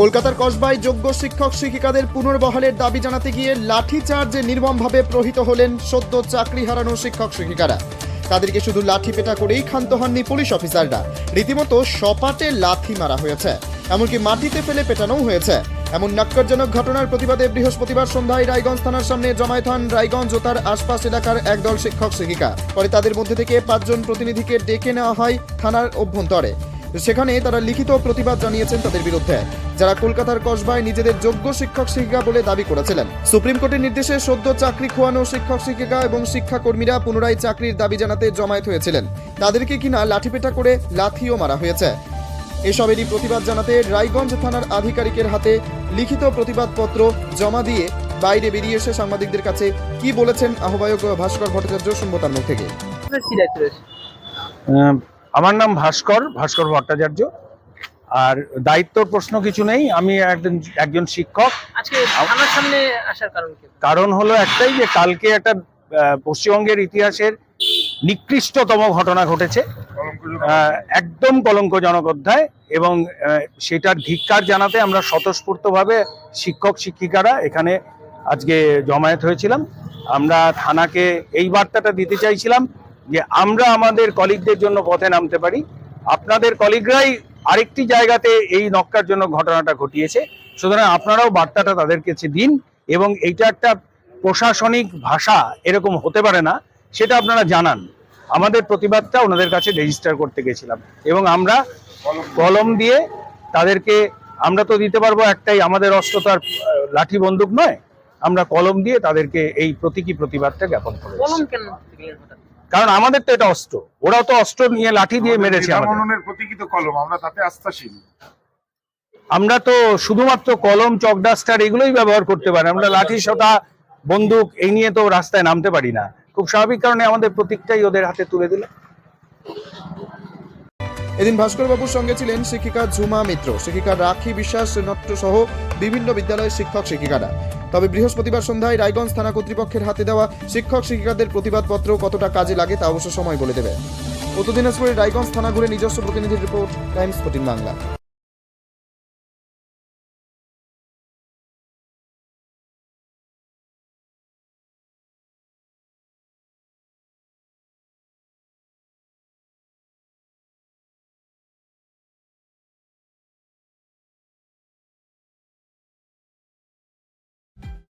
কলকাতার কসবায় যোগ্য শিক্ষক শিক্ষিকাদের পুনর্বহালের দাবি জানাতে গিয়ে লাঠিচার্জে নির্মমভাবে প্রহিত হলেন সদ্য চাকরি হারানো শিক্ষক শিক্ষিকারা। তাদেরকে শুধু লাঠি পেটা করেই ক্ষান্ত হননি পুলিশ অফিসাররা। রীতিমতো সপাটে লাথি মারা হয়েছে। এমনকি মাটিতে ফেলে পেটানোও হয়েছে। এমন নাক্করজনক ঘটনার প্রতিবাদে বৃহস্পতিবার সন্ধ্যায় রায়গঞ্জ থানার সামনে জমায়েত হন রায়গঞ্জ ও তার আশপাশ এলাকার একদল শিক্ষক শিক্ষিকা। পরে তাদের মধ্যে থেকে পাঁচজন প্রতিনিধিকে ডেকে নেওয়া হয় থানার অভ্যন্তরে। সেখানে তারা লিখিত প্রতিবাদ জানিয়েছেন তাদের বিরুদ্ধে যারা কলকাতার কসবায় নিজেদের যোগ্য শিক্ষক শিক্ষিকা বলে দাবি করেছিলেন। সুপ্রিম কোর্টের নির্দেশে সদ্য চাকরি খোয়ানো শিক্ষক শিক্ষিকা এবং শিক্ষাকর্মীরা পুনরায় চাকরির দাবি জানাতে জমায়েত হয়েছিলেন। তাদেরকে কিনা লাঠিপেটা করে লাথিও মারা হয়েছে। এসবেরই প্রতিবাদ জানাতে রায়গঞ্জ থানার আধিকারিকের হাতে লিখিত প্রতিবাদপত্র জমা দিয়ে বাইরে বেরিয়ে এসে সাংবাদিকদের কাছে কি বলেছেন আহ্বায়ক ভাস্কর ভট্টাচার্য শুনব তার মুখ থেকে। আমার নাম ভাস্কর ভাস্কর ভট্টাচার্য। আর দায়িত্বর প্রশ্ন কিছু নেই আমি একজন একজন শিক্ষক। আজকে সামনে আসার কারণ কারণ হলো একটাই যে কালকে একটা পশ্চিমবঙ্গের ইতিহাসের নিকৃষ্টতম ঘটনা ঘটেছে। একদম কলঙ্কজনক অধ্যায় এবং সেটার ধিক্কার জানাতে আমরা স্বতঃস্ফূর্তভাবে শিক্ষক শিক্ষিকারা এখানে আজকে জমায়েত হয়েছিলাম। আমরা থানাকে এই বার্তাটা দিতে চাইছিলাম যে আমরা আমাদের কলিগদের জন্য পথে নামতে পারি। আপনাদের কলিগরাই আরেকটি জায়গাতে এই নক্কার জন্য ঘটনাটা ঘটিয়েছে। সুতরাং আপনারাও বার্তাটা তাদের কাছে দিন এবং এইটা একটা প্রশাসনিক ভাষা এরকম হতে পারে না সেটা আপনারা জানান। আমাদের প্রতিবাদটা ওনাদের কাছে রেজিস্টার করতে গেছিলাম এবং আমরা কলম দিয়ে তাদেরকে আমরা তো দিতে পারব একটাই আমাদের অস্ত্র তো আর আহ, লাঠি বন্দুক নয় আমরা কলম দিয়ে তাদেরকে এই প্রতীকী প্রতিবাদটা জ্ঞাপন করে কারণ আমাদের তো এটা অস্ত্র। ওরাও তো অস্ত্র নিয়ে লাঠি দিয়ে মেরেছে প্রতীকিত কলম আমরা তাতে আস্থাশীল। আমরা তো শুধুমাত্র কলম চক ডাস্টার এগুলোই ব্যবহার করতে পারি। আমরা লাঠি সোটা বন্দুক এই নিয়ে তো রাস্তায় নামতে পারি না। খুব স্বাভাবিক কারণে আমাদের প্রতীকটাই ওদের হাতে তুলে দিল। এদিন ভাস্কর বাবুর সঙ্গে ছিলেন শিক্ষিকা ঝুমা মিত্র। শিক্ষিকা রাখি বিশ্বাস নট্ট সহ বিভিন্ন বিদ্যালয়ের শিক্ষক শিক্ষিকারা। তবে বৃহস্পতিবার সন্ধ্যায় রায়গঞ্জ থানা কর্তৃপক্ষের হাতে দেওয়া শিক্ষক শিক্ষিকাদের প্রতিবাদপত্র কতটা কাজে লাগে তা অবশ্য সময় বলে দেবে। উত্তর দিনাজপুরের রায়গঞ্জ থানা ঘুরে নিজস্ব প্রতিনিধির রিপোর্ট, টাইমস ফোর্টিন বাংলা।